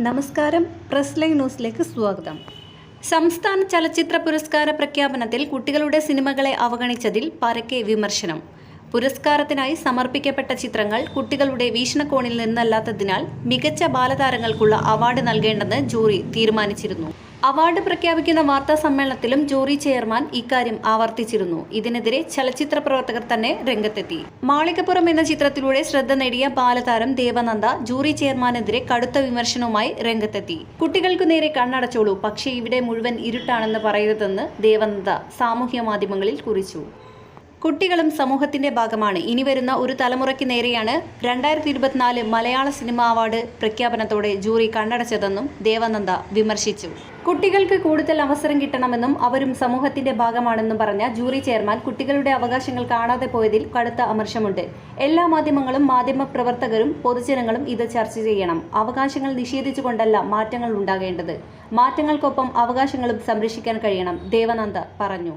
നമസ്കാരം. Press line ന്യൂസിലേക്ക് സ്വാഗതം. സംസ്ഥാന ചലച്ചിത്ര പുരസ്കാര പ്രഖ്യാപനത്തിൽ കുട്ടികളുടെ സിനിമകളെ അവഗണിച്ചതിൽ പരക്കെ വിമർശനം. പുരസ്കാരത്തിനായി സമർപ്പിക്കപ്പെട്ട ചിത്രങ്ങൾ കുട്ടികളുടെ വീക്ഷണകോണിൽ നിന്നല്ലാത്തതിനാൽ മികച്ച ബാലതാരങ്ങൾക്കുള്ള അവാർഡ് നൽകേണ്ടെന്ന് ജൂറി തീരുമാനിച്ചിരുന്നു. അവാർഡ് പ്രഖ്യാപിക്കുന്ന വാർത്താ സമ്മേളനത്തിലും ജൂറി ചെയർമാൻ ഇക്കാര്യം ആവർത്തിച്ചിരുന്നു. ഇതിനെതിരെ ചലച്ചിത്ര പ്രവർത്തകർ തന്നെ രംഗത്തെത്തി. മാളികപ്പുറം എന്ന ചിത്രത്തിലൂടെ ശ്രദ്ധ നേടിയ ബാലതാരം ദേവനന്ദ ജൂറി ചെയർമാനെതിരെ കടുത്ത വിമർശനവുമായി രംഗത്തെത്തി. കുട്ടികൾക്ക് നേരെ കണ്ണടച്ചോളൂ പക്ഷേ ഇവിടെ മുഴുവൻ ഇരുട്ടാണെന്ന് പറയരുതെന്ന് ദേവനന്ദ സാമൂഹ്യ മാധ്യമങ്ങളിൽ കുറിച്ചു. കുട്ടികളും സമൂഹത്തിന്റെ ഭാഗമാണ്. ഇനി വരുന്ന ഒരു തലമുറയ്ക്ക് നേരെയാണ് രണ്ടായിരത്തി ഇരുപത്തിനാല് മലയാള സിനിമ അവാർഡ് പ്രഖ്യാപനത്തോടെ ജൂറി കണ്ണടച്ചതെന്നും ദേവനന്ദ വിമർശിച്ചു. കുട്ടികൾക്ക് കൂടുതൽ അവസരം കിട്ടണമെന്നും അവരും സമൂഹത്തിന്റെ ഭാഗമാണെന്നും പറഞ്ഞ ജൂറി ചെയർമാൻ കുട്ടികളുടെ അവകാശങ്ങൾ കാണാതെ പോയതിൽ കടുത്ത അമർശമുണ്ട് എല്ലാ മാധ്യമങ്ങളും മാധ്യമ പ്രവർത്തകരും പൊതുജനങ്ങളും ഇത് ചർച്ച ചെയ്യണം. അവകാശങ്ങൾ നിഷേധിച്ചുകൊണ്ടല്ല മാറ്റങ്ങൾ ഉണ്ടാകേണ്ടത്. മാറ്റങ്ങൾക്കൊപ്പം അവകാശങ്ങളും സംരക്ഷിക്കാൻ കഴിയണം ദേവനന്ദ പറഞ്ഞു.